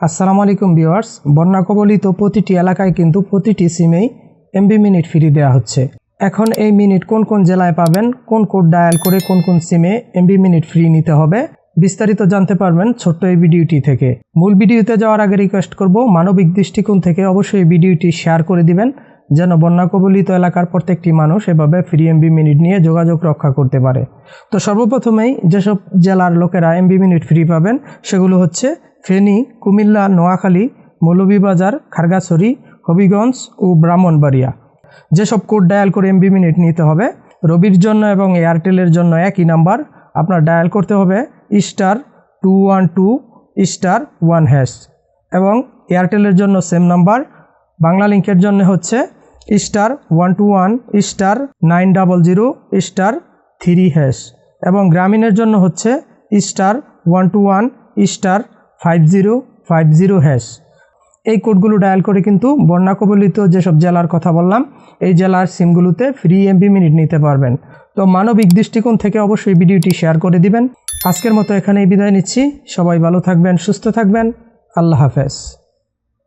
আসসালামু আলাইকুম ভিউয়ার্স বন্যা কবলিত প্রতিটি এলাকায় কিন্তু প্রতিটি সিমেই এমবি মিনিট ফ্রি দেওয়া হচ্ছে। এখন এই মিনিট কোন কোন জেলায় পাবেন, কোন কোড ডায়াল করে কোন কোন সিমে এমবি মিনিট ফ্রি নিতে হবে, বিস্তারিত জানতে পারবেন ছোট্ট এই ভিডিওটি থেকে। মূল ভিডিওতে যাওয়ার আগে রিকোয়েস্ট করব, মানবিক দৃষ্টিকোণ থেকে অবশ্যই ভিডিওটি শেয়ার করে দিবেন, যেন বন্যা কবলিত এলাকার প্রত্যেকটি মানুষ এভাবে ফ্রি এমবি মিনিট নিয়ে যোগাযোগ রক্ষা করতে পারে। তো সর্বপ্রথমেই যেসব জেলার লোকেরা এমবি মিনিট ফ্রি পাবেন, সেগুলো হচ্ছে ফেনী, কুমিল্লা, নোয়াখালী, মৌলভীবাজার, খারগাছড়ি, হবিগঞ্জ ও ব্রাহ্মণবাড়িয়া। যেসব কোড ডায়াল করে এমবি মিনিট নিতে হবে, রবির জন্য এবং এয়ারটেলের জন্য একই নাম্বার আপনার ডায়াল করতে হবে, star two one two, star one hash. এবং এয়ারটেলের জন্য সেম নাম্বার, বাংলা লিঙ্কের জন্য হচ্ছে star one two one, star nine double zero, star three hash. এবং গ্রামীণের জন্য হচ্ছে star one two one, star five zero five zero hash এই কোডগুলো ডায়াল করে কিন্তু বন্যা কবলিত যেসব জেলার কথা বললাম, এই জেলার সিমগুলোতে ফ্রি এমবি মিনিট নিতে পারবেন। তো মানবিক দৃষ্টিকোণ থেকে অবশ্যই ভিডিওটি শেয়ার করে দিবেন। আজকের মতো এখানেই বিদায় নিচ্ছি। সবাই ভালো থাকবেন, সুস্থ থাকবেন। আল্লাহ হাফেজ।